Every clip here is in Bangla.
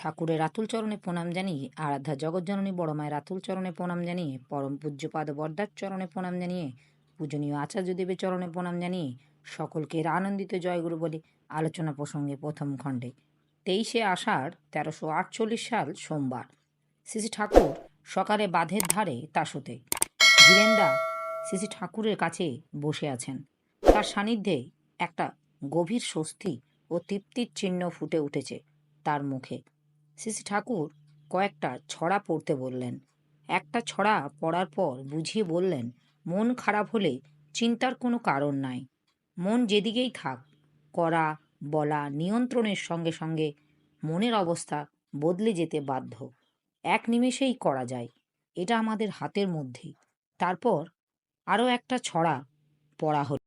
ঠাকুরের রাতুল চরণে প্রণাম জানিয়ে, আরাধ্যা জগজ্জননী বড় মায়ের রাতুল চরণে প্রণাম জানিয়ে, পরম পূজ্যপাদ বর্দার চরণে প্রণাম জানিয়ে, পূজনীয় আচার্যদেবের চরণে প্রণাম জানিয়ে সকলকে আনন্দিত জয়গুরু বলে। আলোচনা প্রসঙ্গে প্রথম খণ্ডে। তেইশে আষাঢ় তেরোশো আটচল্লিশ সাল সোমবার। শ্রী ঠাকুর সকালে বাঁধের ধারে তাসতে। ধীরেন্দা শ্রী ঠাকুরের কাছে বসে আছেন। তার সান্নিধ্যে একটা গভীর স্বস্তি ও তৃপ্তির চিহ্ন ফুটে উঠেছে তার মুখে। শ্রী ঠাকুর কয়েকটা ছড়া পড়তে বললেন। একটা ছড়া পড়ার পর বুঝিয়ে বললেন, মন খারাপ হলে চিন্তার কোনো কারণ নাই। মন যেদিকেই থাক করা বলা নিয়ন্ত্রণের সঙ্গে সঙ্গে মনের অবস্থা বদলে যেতে বাধ্য। এক নিমেষেই করা যায়, এটা আমাদের হাতের মধ্যে। তারপর আরও একটা ছড়া পড়া হল।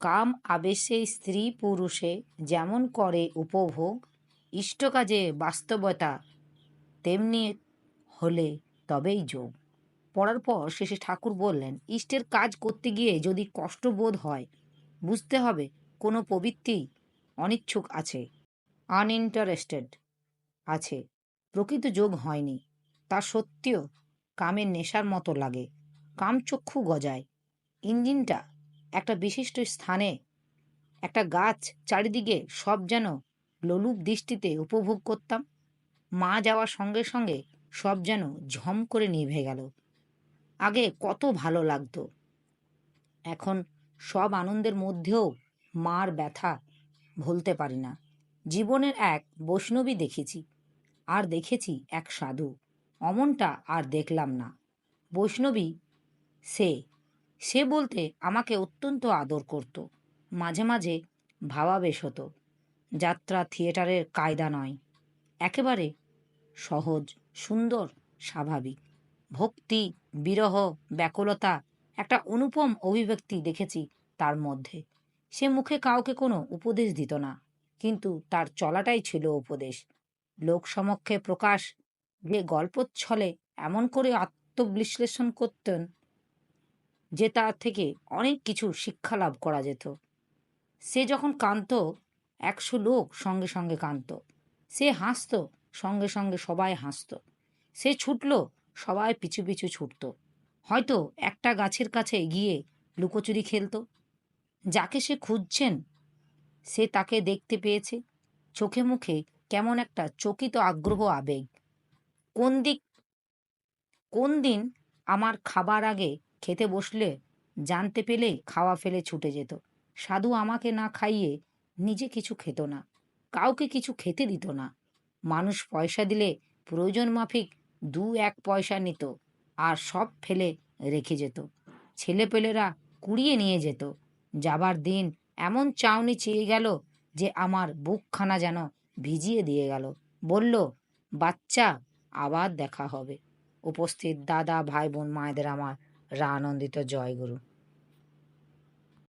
কাম আবেশে স্ত্রী পুরুষে যেমন করে উপভোগ ইষ্ট কাজে বাস্তবতা তেমনি হলে তবেই যোগ। পড়ার পর শেষে ঠাকুর বললেন, ইষ্টের কাজ করতে গিয়ে যদি কষ্ট বোধ হয়, বুঝতে হবে কোনো প্রবৃত্তি অনিচ্ছুক আছে আনইন্টারেস্টেড আছে। প্রকৃত যোগ হয়নি। তা সত্যিও কামের নেশার মতো লাগে। কামচক্ষু গজায়। ইঞ্জিনটা একটা বিশিষ্ট স্থানে, একটা গাছ চারিদিকে সব যেন লোলুপ দৃষ্টিতে উপভোগ করতাম। মা যাওয়ার সঙ্গে সঙ্গে সব যেন ঝম করে নিভে গেল। আগে কত ভালো লাগতো। এখন সব আনন্দের মধ্যেও মার ব্যথা ভুলতে পারি না। জীবনের এক বৈষ্ণবী দেখেছি, আর দেখেছি এক সাধু। অমনটা আর দেখলাম না। বৈষ্ণবী, সে সে বলতে আমাকে অত্যন্ত আদর করত। মাঝে মাঝে ভাবাবেশ হতো। যাত্রা থিয়েটারের কায়দা নয়। একেবারে সহজ, সুন্দর, স্বাভাবিক। ভক্তি, বিরহ, ব্যাকুলতা একটা অনুপম অভিব্যক্তি দেখেছি তার মধ্যে। সে মুখে কাউকে কোনো উপদেশ দিত না, কিন্তু তার চলাটাই ছিল উপদেশ। লোক সমক্ষে প্রকাশ যে গল্পচ্ছলে এমন করে আত্মবিশ্লেষণ করতেন যে তার থেকে অনেক কিছু শিক্ষা লাভ করা যেত। সে যখন কাঁদত একশো লোক সঙ্গে সঙ্গে কাঁদত। সে হাসত, সঙ্গে সঙ্গে সবাই হাসত। সে ছুটল, সবাই পিছু পিছু ছুটত। হয়তো একটা গাছের কাছে গিয়ে লুকোচুরি খেলত। যাকে সে খুঁজছেন, সে তাকে দেখতে পেয়েছে। চোখে মুখে কেমন একটা চকিত আগ্রহ, আবেগ। কোন দিক, কোন দিন আমার খাবার আগে খেতে বসলে, জানতে পেলে খাওয়া ফেলে ছুটে যেত। সাধু আমাকে না খাইয়ে নিজে কিছু খেত না, কাউকে কিছু খেতে দিত না। মানুষ পয়সা দিলে প্রয়োজন মাফিক দু এক পয়সা নিত আর সব ফেলে রেখে যেত। ছেলেপেলেরা কুড়িয়ে নিয়ে যেত। যাবার দিন এমন চাউনি চেয়ে গেল যে আমার বুকখানা যেন ভিজিয়ে দিয়ে গেল। বলল, বাচ্চা, আবার দেখা হবে। উপস্থিত দাদা ভাই বোন মায়েদের আমার রা আনন্দিত জয়গুরু।